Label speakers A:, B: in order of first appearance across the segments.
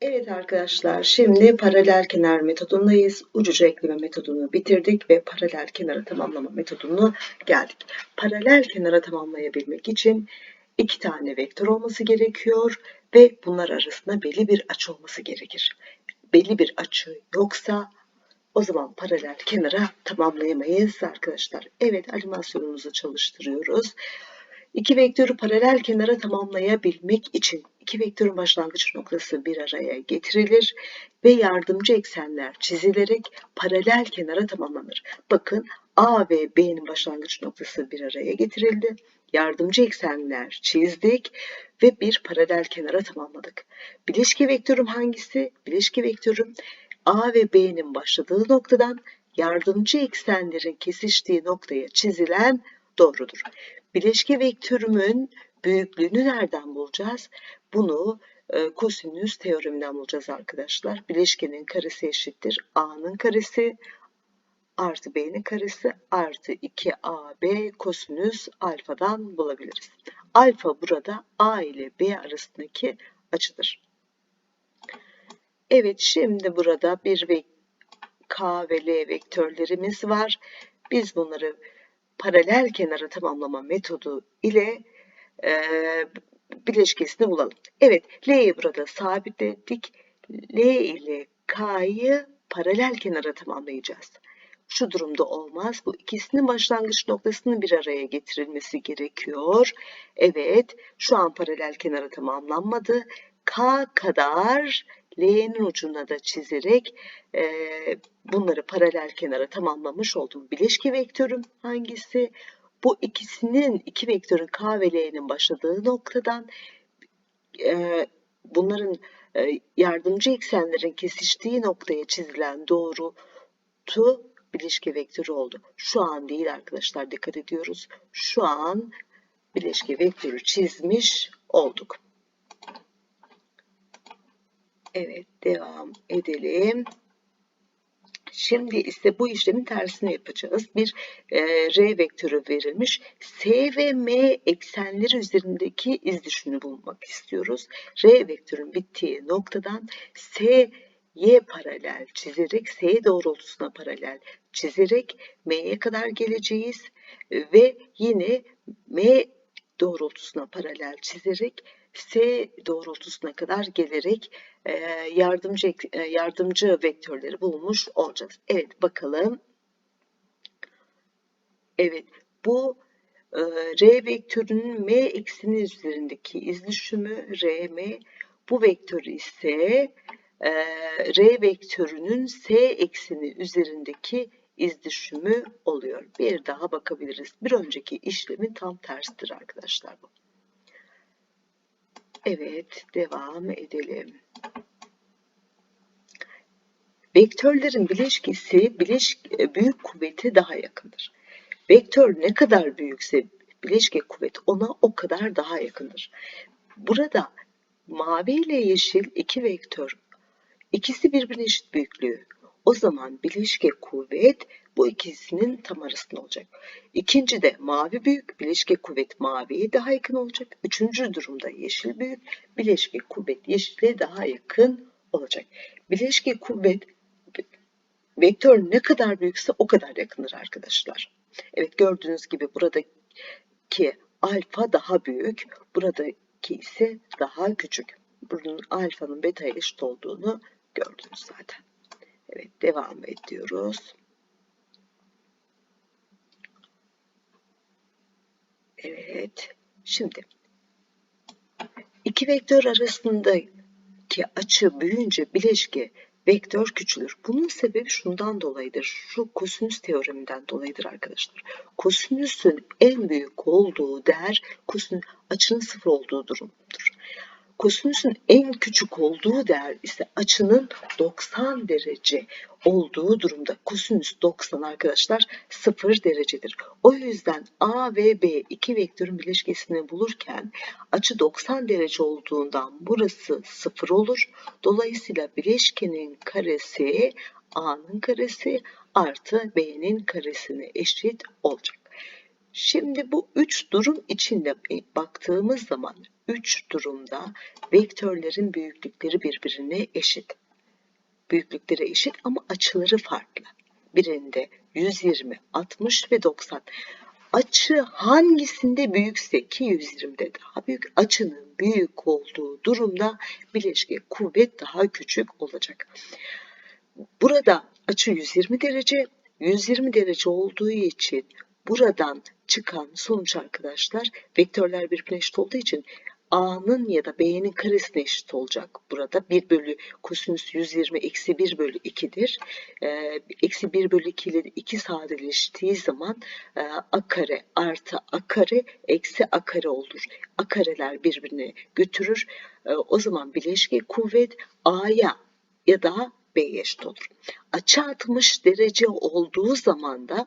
A: Evet arkadaşlar, şimdi paralel kenar metodundayız. Ucuca ekleme metodunu bitirdik ve paralel kenara tamamlama metodunu geldik. Paralel kenara tamamlayabilmek için iki tane vektör olması gerekiyor ve bunlar arasında belli bir açı olması gerekir. Belli bir açı yoksa o zaman paralel kenara tamamlayamayız arkadaşlar. Evet animasyonumuzu çalıştırıyoruz. İki vektörü paralel kenara tamamlayabilmek için iki vektörün başlangıç noktası bir araya getirilir ve yardımcı eksenler çizilerek paralel kenara tamamlanır. Bakın A ve B'nin başlangıç noktası bir araya getirildi. Yardımcı eksenler çizdik ve bir paralel kenara tamamladık. Bileşke vektörüm hangisi? Bileşke vektörüm A ve B'nin başladığı noktadan yardımcı eksenlerin kesiştiği noktaya çizilen doğrudur. Bileşke vektörümün büyüklüğünü nereden bulacağız? Bunu e, kosinüs teoreminden bulacağız arkadaşlar. Bileşkenin karesi eşittir. A'nın karesi artı B'nin karesi artı 2AB kosinüs alfadan bulabiliriz. Alfa burada A ile B arasındaki açıdır. Evet şimdi burada bir ve K ve L vektörlerimiz var. Biz bunları paralel kenara tamamlama metodu ile e, bileşkesini bulalım. Evet, L'yi burada sabitledik. L ile K'yı paralel kenara tamamlayacağız. Şu durumda olmaz. Bu ikisinin başlangıç noktasının bir araya getirilmesi gerekiyor. Evet, şu an paralel kenara tamamlanmadı. K kadar L'nin ucuna da çizerek e, bunları paralel kenara tamamlamış oldum. Bileşke vektörüm hangisi? Bu ikisinin, iki vektörün K ve L'nin başladığı noktadan e, bunların e, yardımcı eksenlerin kesiştiği noktaya çizilen doğrultu bileşke vektörü oldu. Şu an değil arkadaşlar dikkat ediyoruz. Şu an bileşke vektörü çizmiş olduk. Evet devam edelim. Şimdi ise bu işlemin tersini yapacağız. Bir e, R vektörü verilmiş. S ve M eksenleri üzerindeki iz düşümünü bulmak istiyoruz. R vektörün bittiği noktadan S Y paralel çizerek S doğrultusuna paralel çizerek M'ye kadar geleceğiz ve yine M doğrultusuna paralel çizerek S doğrultusuna kadar gelerek yardımcı yardımcı vektörleri bulmuş olacağız. Evet bakalım. Evet bu R vektörünün M ekseni üzerindeki iz düşümü RM. Bu vektör ise R vektörünün S ekseni üzerindeki iz düşümü oluyor. Bir daha bakabiliriz. Bir önceki işlemin tam tersidir arkadaşlar bu. Evet, devam edelim. Vektörlerin bileşkesi bileş, e, büyük kuvvete daha yakındır. Vektör ne kadar büyükse bileşke kuvvet ona o kadar daha yakındır. Burada mavi ile yeşil iki vektör, ikisi birbirine eşit büyüklüğü. O zaman bileşke kuvvet bu ikisinin tam arasında olacak. İkinci de mavi büyük, bileşke kuvvet maviye daha yakın olacak. Üçüncü durumda yeşil büyük, bileşke kuvvet yeşile daha yakın olacak. Bileşke kuvvet vektör ne kadar büyükse o kadar yakındır arkadaşlar. Evet gördüğünüz gibi buradaki alfa daha büyük, buradaki ise daha küçük. Bunun alfanın beta'ya eşit olduğunu gördünüz zaten. Evet devam ediyoruz. Evet. Şimdi iki vektör arasındaki açı büyüyünce bileşke vektör küçülür. Bunun sebebi şundan dolayıdır. Şu kosinüs teoreminden dolayıdır arkadaşlar. Kosinüsün en büyük olduğu değer kosinüs açının sıfır olduğu durumdur. Kosinüsün en küçük olduğu değer ise açının 90 derece olduğu durumda. Kosinüs 90 arkadaşlar 0 derecedir. O yüzden A ve B iki vektörün bileşkesini bulurken açı 90 derece olduğundan burası 0 olur. Dolayısıyla bileşkenin karesi A'nın karesi artı B'nin karesine eşit olacak. Şimdi bu üç durum içinde baktığımız zaman üç durumda vektörlerin büyüklükleri birbirine eşit. Büyüklükleri eşit ama açıları farklı. Birinde 120, 60 ve 90. Açı hangisinde büyükse ki 120'de daha büyük açının büyük olduğu durumda bileşke kuvvet daha küçük olacak. Burada açı 120 derece, 120 derece olduğu için buradan çıkan sonuç arkadaşlar vektörler birbirine eşit olduğu için A'nın ya da B'nin karesine eşit olacak burada. 1 bölü kosinüs 120 eksi 1 bölü 2'dir. Ee, eksi 1 bölü 2 ile 2 sadeleştiği zaman e, A kare artı A kare eksi A kare olur. A kareler birbirine götürür. E, o zaman bileşke kuvvet A'ya ya da B'ye eşit olur. Açı 60 derece olduğu zaman da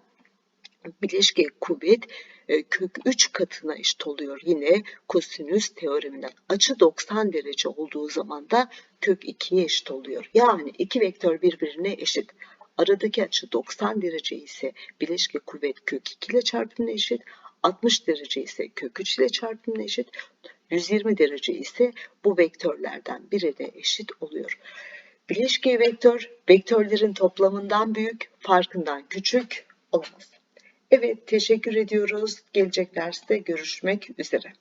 A: bileşke kuvvet e, kök 3 katına eşit oluyor. Yine kosinüs teoreminden. Açı 90 derece olduğu zaman da kök 2'ye eşit oluyor. Yani iki vektör birbirine eşit. Aradaki açı 90 derece ise bileşke kuvvet kök 2 ile çarpımına eşit. 60 derece ise kök 3 ile çarpımına eşit. 120 derece ise bu vektörlerden birine eşit oluyor. Bileşke vektör, vektörlerin toplamından büyük, farkından küçük olamaz. Evet, teşekkür ediyoruz. Gelecek derste görüşmek üzere.